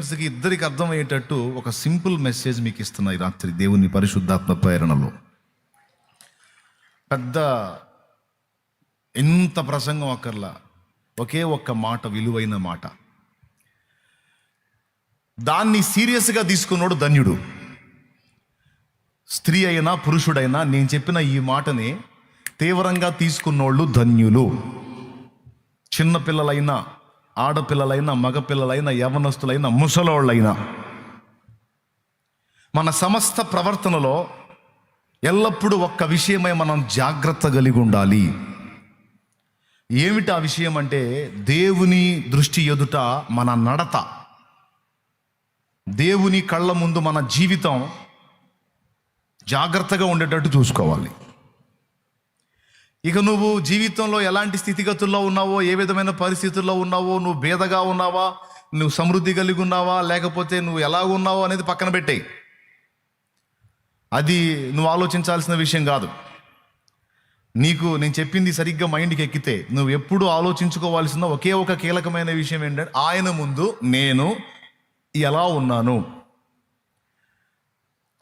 ఇంజనీర్స్కి ఇద్దరికి అర్థమయ్యేటట్టు ఒక సింపుల్ మెసేజ్ మీకు ఇస్తున్నా ఈ రాత్రి దేవుని పరిశుద్ధాత్మ ప్రేరణలో. పెద్ద ఎంత ప్రసంగం అక్కర్లా. ఒకే ఒక్క మాట విలువైన మాట. దాన్ని సీరియస్గా తీసుకున్నాడు ధన్యుడు. స్త్రీ అయినా పురుషుడైనా నేను చెప్పిన ఈ మాటని తీవ్రంగా తీసుకున్నోళ్ళు ధన్యులు. చిన్నపిల్లలైనా ఆడపిల్లలైనా మగపిల్లలైనా యవనస్తులైనా ముసలోళ్ళైనా. మన సమస్త ప్రవర్తనలో ఎల్లప్పుడూ ఒక్క విషయమై మనం జాగ్రత్త కలిగి ఉండాలి. ఏమిటి ఆ విషయం అంటే దేవుని దృష్టి ఎదుట మన నడత. దేవుని కళ్ళ ముందు మన జీవితం జాగ్రత్తగా ఉండేటట్టు చూసుకోవాలి. ఇక నువ్వు జీవితంలో ఎలాంటి స్థితిగతుల్లో ఉన్నావో ఏ విధమైన పరిస్థితుల్లో ఉన్నావో నువ్వు భేదగా ఉన్నావా నువ్వు సమృద్ధి కలిగి ఉన్నావా లేకపోతే నువ్వు ఎలా ఉన్నావో అనేది పక్కన పెట్టేయి. అది నువ్వు ఆలోచించాల్సిన విషయం కాదు. నీకు నేను చెప్పింది సరిగ్గా మైండ్కి ఎక్కితే నువ్వు ఎప్పుడు ఆలోచించుకోవాల్సిన ఒకే ఒక కీలకమైన విషయం ఏంటంటే ఆయన ముందు నేను ఎలా ఉన్నాను.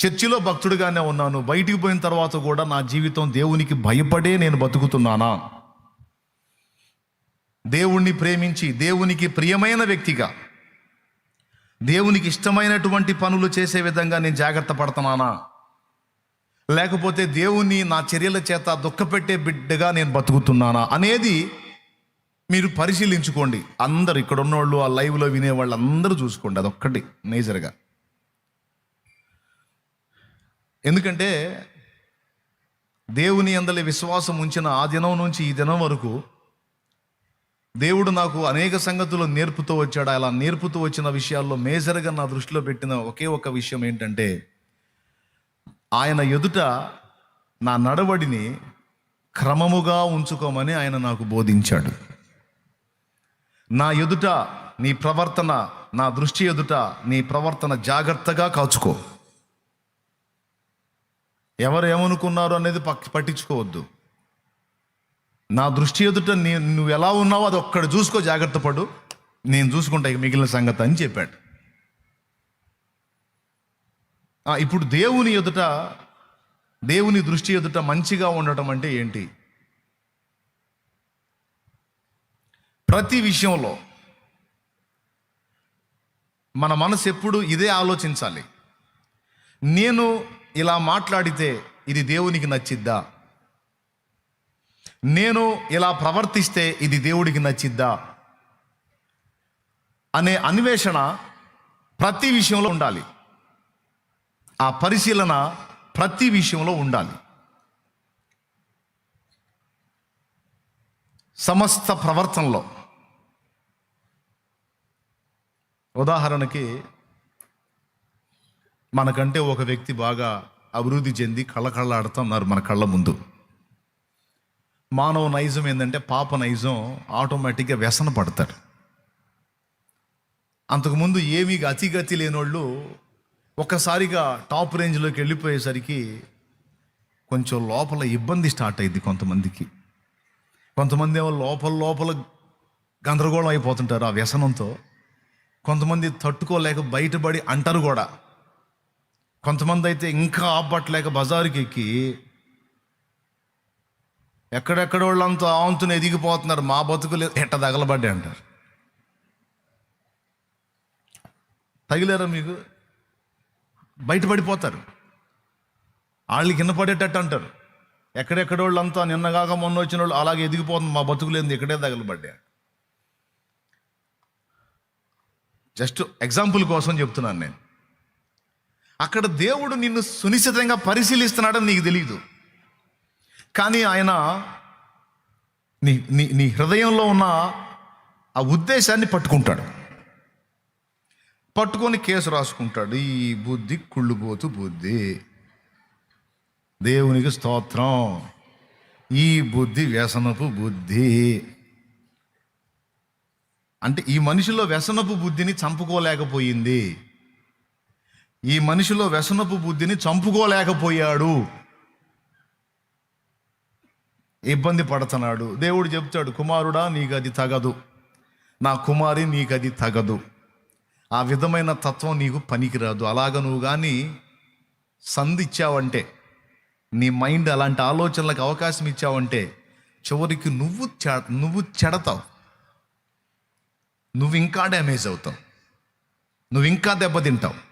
చర్చిలో భక్తుడిగానే ఉన్నాను. బయటికి పోయిన తర్వాత కూడా నా జీవితం దేవునికి భయపడే నేను బతుకుతున్నానా? దేవుణ్ణి ప్రేమించి దేవునికి ప్రియమైన వ్యక్తిగా దేవునికి ఇష్టమైనటువంటి పనులు చేసే విధంగా నేను జాగ్రత్త పడుతున్నానా? లేకపోతే దేవుని నా చర్యల చేత దుఃఖపెట్టే బిడ్డగా నేను బతుకుతున్నానా? అనేది మీరు పరిశీలించుకోండి. అందరు ఇక్కడ ఉన్నోళ్ళు ఆ లైవ్లో వినేవాళ్ళు అందరూ చూసుకోండి. అదొక్కటి మేజర్గా. ఎందుకంటే దేవుని అందలి విశ్వాసం ఉంచిన ఆ దినం నుంచి ఈ దినం వరకు దేవుడు నాకు అనేక సంగతులు నేర్పుతూ వచ్చాడు. అలా నేర్పుతూ వచ్చిన విషయాల్లో మేజర్గా నా దృష్టిలో పెట్టిన ఒకే ఒక విషయం ఏంటంటే ఆయన ఎదుట నా నడవడిని క్రమముగా ఉంచుకోమని ఆయన నాకు బోధించాడు. నా ఎదుట నీ ప్రవర్తన నా దృష్టి ఎదుట నీ ప్రవర్తన జాగ్రత్తగా కాచుకో. ఎవరు ఏమనుకున్నారు అనేది పక్ పట్టించుకోవద్దు. నా దృష్టి ఎదుట నీ నువ్వు ఎలా ఉన్నావో అది ఒక్కడ చూసుకో జాగ్రత్త పడు. నేను చూసుకుంటా మిగిలిన సంగతి అని చెప్పాడు. ఇప్పుడు దేవుని ఎదుట దేవుని దృష్టి ఎదుట మంచిగా ఉండటం అంటే ఏంటి? ప్రతి విషయంలో మన మనసు ఎప్పుడు ఇదే ఆలోచించాలి. నేను ఇలా మాట్లాడితే ఇది దేవునికి నచ్చిద్దా? నేను ఇలా ప్రవర్తిస్తే ఇది దేవుడికి నచ్చిద్దా? అనే అన్వేషణ ప్రతి విషయంలో ఉండాలి. ఆ పరిశీలన ప్రతి విషయంలో ఉండాలి. సమస్త ప్రవర్తనలో. ఉదాహరణకి మనకంటే ఒక వ్యక్తి బాగా అభివృద్ధి చెంది కళ్ళకళ్ళాడుతున్నారు మన కళ్ళ ముందు. మానవ నైజం ఏంటంటే పాప నైజం ఆటోమేటిక్గా వ్యసన పడతారు అంతకుముందు ఏమీ అతిగతి లేనోళ్ళు ఒక్కసారిగా టాప్ రేంజ్లోకి వెళ్ళిపోయేసరికి కొంచెం లోపల ఇబ్బంది స్టార్ట్ అయింది కొంతమందికి. కొంతమంది ఏమో లోపల లోపల గందరగోళం అయిపోతుంటారు ఆ వ్యసనంతో. కొంతమంది తట్టుకోలేక బయటపడి అంటారు కూడా. కొంతమంది అయితే ఇంకా ఆపట్లేక బజారుకి ఎక్కి ఎక్కడెక్కడ వాళ్ళంతా ఆవంతుని ఎదిగిపోతున్నారు మా బతుకులు ఎట్ట తగలబడ్డా అంటారు. తగిలేరా మీకు? బయటపడిపోతారు. వాళ్ళు కింద పడేటట్టు అంటారు. ఎక్కడెక్కడ వాళ్ళంతా నిన్నగాక మొన్న వచ్చిన వాళ్ళు అలాగే ఎదిగిపోతుంది మా బతుకులేంది ఇక్కడే తగలబడ్డా జస్ట్ ఎగ్జాంపుల్ కోసం చెప్తున్నాను నేను. అక్కడ దేవుడు నిన్ను సునిశ్చితంగా పరిశీలిస్తున్నాడని నీకు తెలియదు కానీ ఆయన నీ నీ నీ హృదయంలో ఉన్న ఆ ఉద్దేశాన్ని పట్టుకుంటాడు. పట్టుకొని కేసు రాసుకుంటాడు. ఈ బుద్ధి కుళ్ళుబోతు బుద్ధి. దేవునికి స్తోత్రం. ఈ బుద్ధి వ్యసనపు బుద్ధి. అంటే ఈ మనిషిలో వ్యసనపు బుద్ధిని చంపుకోలేకపోయింది. ఈ మనిషిలో వ్యసనపు బుద్ధిని చంపుకోలేకపోయాడు. ఇబ్బంది పడుతున్నాడు. దేవుడు చెప్తాడు కుమారుడా నీకు అది తగదు. నా కుమారి నీకు అది తగదు. ఆ విధమైన తత్వం నీకు పనికిరాదు. అలాగ నువ్వు కానీ సంధిచ్చావంటే నీ మైండ్ అలాంటి ఆలోచనలకు అవకాశం ఇచ్చావంటే చివరికి నువ్వు చె నువ్వు చెడతావు. నువ్వు ఇంకా డ్యామేజ్ అవుతావు. నువ్వు ఇంకా దెబ్బతింటావు.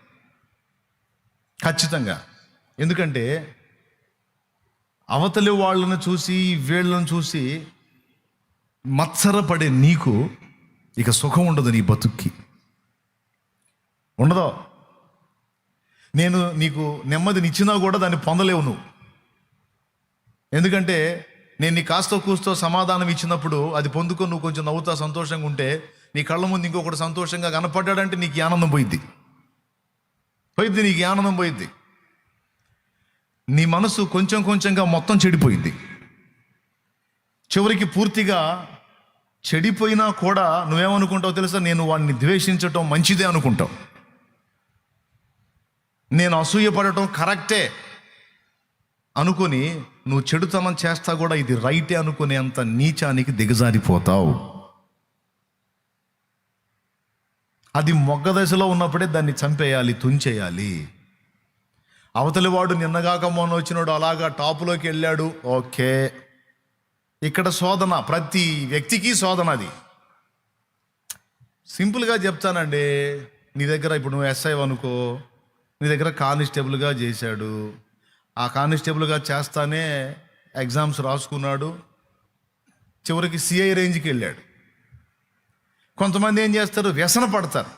ఖచ్చితంగా. ఎందుకంటే అవతలి వాళ్ళను చూసి వీళ్ళను చూసి మత్సరపడే నీకు ఇక సుఖం ఉండదు నీ బతుక్కి. ఉండదో? నేను నీకు నెమ్మదినిచ్చినా కూడా దాన్ని పొందలేవు నువ్వు. ఎందుకంటే నేను నీ కాస్తో కూస్తో సమాధానం ఇచ్చినప్పుడు అది పొందుకొని నువ్వు కొంచెం నవ్వుతా సంతోషంగా ఉంటే నీ కళ్ళ ముందు ఇంకొకటి సంతోషంగా కనపడ్డాడంటే నీకు ఆనందం పోయిద్ది. పోయిద్ది నీకు ఆనందం పోయింది నీ మనసు కొంచెం కొంచెంగా మొత్తం చెడిపోయింది. చివరికి పూర్తిగా చెడిపోయినా కూడా నువ్వేమనుకుంటావు తెలుసా? నేను వాడిని ద్వేషించటం మంచిదే అనుకుంటావు. నేను అసూయపడటం కరెక్టే అనుకొని నువ్వు చెడుతనం చేస్తా కూడా ఇది రైటే అనుకునే అంత నీచానికి దిగజారిపోతావు. అది మొగ్గ దశలో ఉన్నప్పుడే దాన్ని చంపేయాలి తుంచేయాలి. అవతలి వాడు నిన్నగాక మొన్న వచ్చినాడు అలాగా టాపులోకి వెళ్ళాడు. ఓకే. ఇక్కడ శోధన ప్రతి వ్యక్తికి శోధన అది. సింపుల్గా చెప్తానండి. నీ దగ్గర ఇప్పుడు నువ్వు ఎస్ఐ అనుకో నీ దగ్గర కానిస్టేబుల్గా చేశాడు. ఆ కానిస్టేబుల్గా చేస్తానే ఎగ్జామ్స్ రాసుకున్నాడు. చివరికి సిఐ రేంజ్కి వెళ్ళాడు. కొంతమంది ఏం చేస్తారు? వ్యసన పడతారు.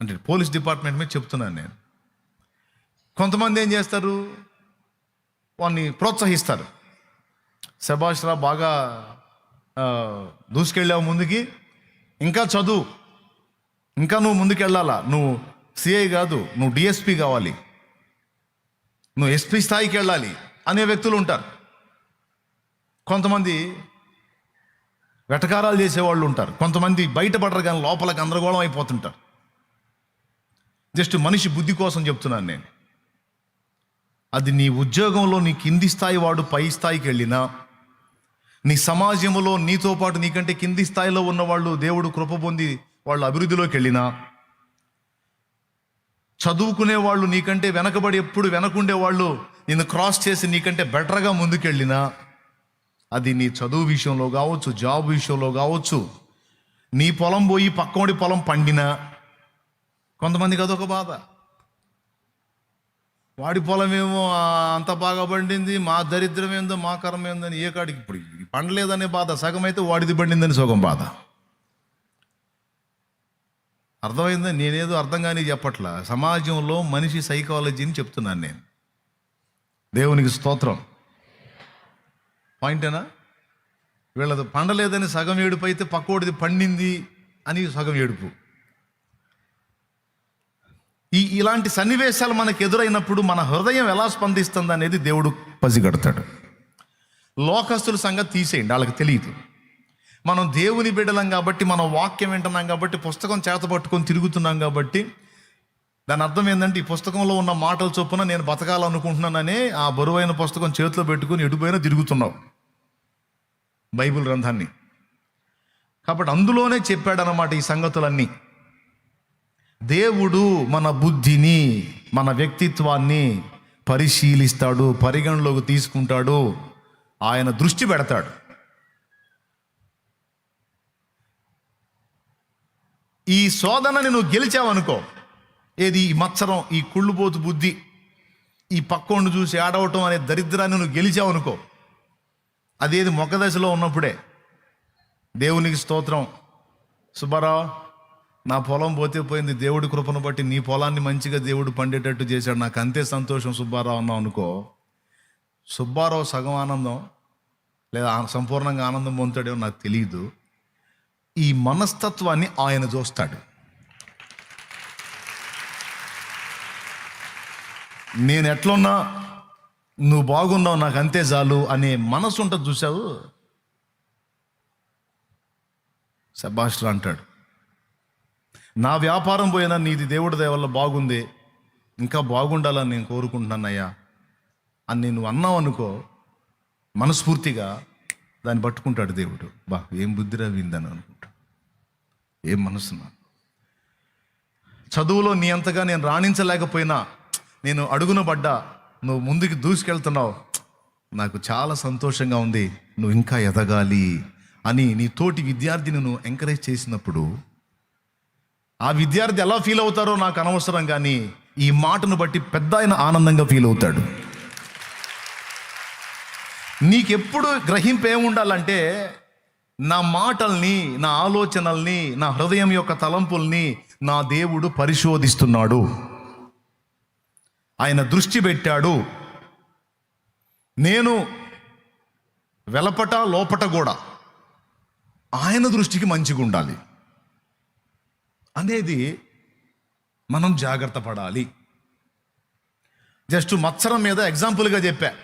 అంటే పోలీస్ డిపార్ట్మెంట్ మీద చెప్తున్నాను నేను. కొంతమంది ఏం చేస్తారు? వాడిని ప్రోత్సహిస్తారు. శభాష్రా బాగా దూసుకెళ్ళావు ముందుకి. ఇంకా చదువు. ఇంకా నువ్వు ముందుకెళ్ళాలా? నువ్వు సిఐ కాదు నువ్వు డిఎస్పి కావాలి. నువ్వు ఎస్పీ స్థాయికి వెళ్ళాలి అనే వ్యక్తులు ఉంటారు. కొంతమంది వెటకారాలు చేసేవాళ్ళు ఉంటారు. కొంతమంది బయటపడరు కానీ లోపల గందరగోళం అయిపోతుంటారు. జస్ట్ మనిషి బుద్ధి కోసం చెప్తున్నాను నేను. అది నీ ఉద్యోగంలో నీ కింది స్థాయి వాడు పై స్థాయికి వెళ్ళినా నీ సమాజంలో నీతో పాటు నీకంటే కింది స్థాయిలో ఉన్న వాళ్ళు దేవుడు కృప పొంది వాళ్ళు అభివృద్ధిలోకి వెళ్ళినా చదువుకునే వాళ్ళు నీకంటే వెనకబడి ఎప్పుడు వెనకుండే వాళ్ళు నిన్ను క్రాస్ చేసి నీకంటే బెటర్గా ముందుకెళ్ళినా అది నీ చదువు విషయంలో కావచ్చు జాబ్ విషయంలో కావచ్చు. నీ పొలం పోయి పక్కోడి పొలం పండినా కొంతమందికి అదొక బాధ. వాడి పొలం ఏమో అంత బాగా పండింది మా దరిద్రం ఏందో మా కర్మ ఏందని ఏ కాడికి ఇప్పుడు పండలేదనే బాధ. సగం అయితే వాడిది పండిందని సగం బాధ. అర్థమైందా? నేనేదో అర్థం కానీ చెప్పట్లా. సమాజంలో మనిషి సైకాలజీని చెప్తున్నాను నేను. దేవునికి స్తోత్రం. పాయింటేనా? వీళ్ళది పండలేదని సగం ఏడుపు అయితే పక్కోడిది పండింది అని సగం ఏడుపు. ఈ ఇలాంటి సన్నివేశాలు మనకు ఎదురైనప్పుడు మన హృదయం ఎలా స్పందిస్తుంది అనేది దేవుడు పసిగడతాడు. లోకస్తుల సంగతి తీసేయండి వాళ్ళకి తెలియదు. మనం దేవుని బిడ్డలం కాబట్టి మనం వాక్యం వింటున్నాం కాబట్టి పుస్తకం చేత పట్టుకొని తిరుగుతున్నాం కాబట్టి దాని అర్థం ఏంటంటే ఈ పుస్తకంలో ఉన్న మాటల చొప్పున నేను బతకాలనుకుంటున్నానని ఆ బరువైన పుస్తకం చేతిలో పెట్టుకుని ఎటుపోయినా తిరుగుతున్నావు. బైబిల్ గ్రంథాన్ని. కాబట్టి అందులోనే చెప్పాడనమాట ఈ సంగతులన్నీ. దేవుడు మన బుద్ధిని మన వ్యక్తిత్వాన్ని పరిశీలిస్తాడు పరిగణలోకి తీసుకుంటాడు ఆయన దృష్టి పెడతాడు. ఈ శోధనని నువ్వు గెలిచావనుకో ఏది ఈ మత్సరం ఈ కుళ్ళుపోతు బుద్ధి ఈ పక్కోండు చూసి ఆడవటం అనే దరిద్రాన్ని నువ్వు గెలిచావనుకో అదేది మొక్క దశలో ఉన్నప్పుడే. దేవునికి స్తోత్రం. సుబ్బారావు నా పొలం పోతే పోయింది దేవుడి కృపను బట్టి నీ పొలాన్ని మంచిగా దేవుడు పండేటట్టు చేశాడు. నాకు అంతే సంతోషం సుబ్బారావు అన్నావు అనుకో. సుబ్బారావు సగం ఆనందం లేదా సంపూర్ణంగా ఆనందం పొందుతాడేమో నాకు తెలియదు ఈ మనస్తత్వాన్ని ఆయన చూస్తాడు. నేను ఎట్లున్నా నువ్వు బాగున్నావు నాకు అంతే చాలు అనే మనసు ఉంటుంది చూసావు సెబాస్టర్ అంటాడు. నా వ్యాపారం పోయినా నీది దేవుడి దయ వల్ల బాగుంది ఇంకా బాగుండాలని నేను కోరుకుంటున్నానయ్యా అని నేను అన్నావు అనుకో మనస్ఫూర్తిగా దాన్ని పట్టుకుంటాడు దేవుడు. బా ఏం బుద్ధిరా విందని అనుకుంటాడు ఏం మనసున్నా చదువులో నీ అంతగా నేను రాణించలేకపోయినా నేను అడుగున పడ్డా నువ్వు ముందుకు దూసుకెళ్తున్నావు. నాకు చాలా సంతోషంగా ఉంది. నువ్వు ఇంకా ఎదగాలి అని నీ తోటి విద్యార్థిని నువ్వు ఎంకరేజ్ చేసినప్పుడు ఆ విద్యార్థి ఎలా ఫీల్ అవుతారో నాకు అనవసరం కానీ ఈ మాటను బట్టి పెద్ద ఆయన ఆనందంగా ఫీల్ అవుతాడు. నీకెప్పుడు గ్రహింపు ఏముండాలంటే నా మాటల్ని నా ఆలోచనల్ని నా హృదయం యొక్క తలంపుల్ని నా దేవుడు పరిశోధిస్తున్నాడు. ఆయన దృష్టి పెట్టాడు. నేను వెలపట లోపట కూడా ఆయన దృష్టికి మంచిగా ఉండాలి. అనేది మనం జాగ్రత్త పడాలి. జస్ట్ మత్సరం మీద ఎగ్జాంపుల్గా చెప్పా.